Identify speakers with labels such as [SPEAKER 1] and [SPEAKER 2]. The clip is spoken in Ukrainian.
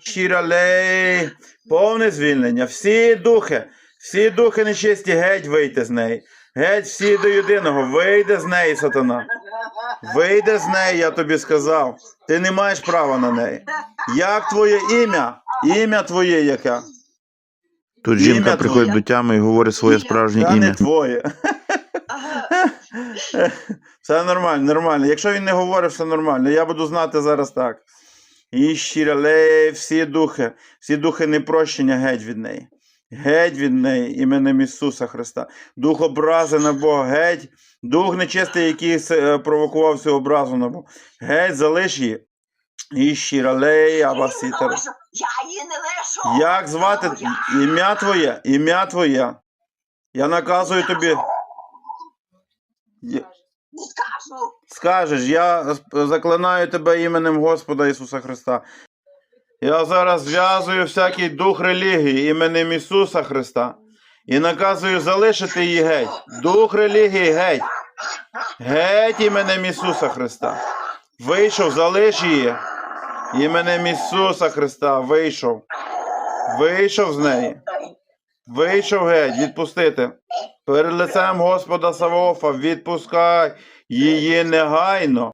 [SPEAKER 1] Щира лей, повне звільнення. Всі духи, всі духи нечисті, геть вийти з неї. Геть всі до єдиного, вийде з неї, сатана. Вийде з неї, я тобі сказав. Ти не маєш права на неї. Як твоє ім'я? Ім'я твоє яке?
[SPEAKER 2] Тут
[SPEAKER 1] Ім'я
[SPEAKER 2] жінка приходить
[SPEAKER 1] твоє.
[SPEAKER 2] до тями і говорить своє справжнє
[SPEAKER 1] Та не
[SPEAKER 2] ім'я.
[SPEAKER 1] твоє. Все нормально, нормально. Якщо він не говорить, все нормально. Я буду знати зараз так. І щиралей, всі духи, всі духи непрощення геть від неї. Геть від неї іменем Ісуса Христа. Дух образи на Бога, геть, дух нечистий, який е, провокував цю образу на Бога. Геть, залиш її. І щиралей, абасітер.
[SPEAKER 3] Я її не лишу.
[SPEAKER 1] Як звати ім'я твоє? Ім'я твоє. Я наказую тобі.
[SPEAKER 3] Скажу.
[SPEAKER 1] Скажеш, я заклинаю тебе іменем Господа Ісуса Христа. Я зараз зв'язую всякий дух релігії іменем Ісуса Христа і наказую залишити її геть. Дух релігії геть. Геть іменем Ісуса Христа. Вийшов, залиш її. Іменем Ісуса Христа вийшов. Вийшов з неї. Вийшов геть, відпустити. Перед лицем Господа Савоофа відпускай її негайно.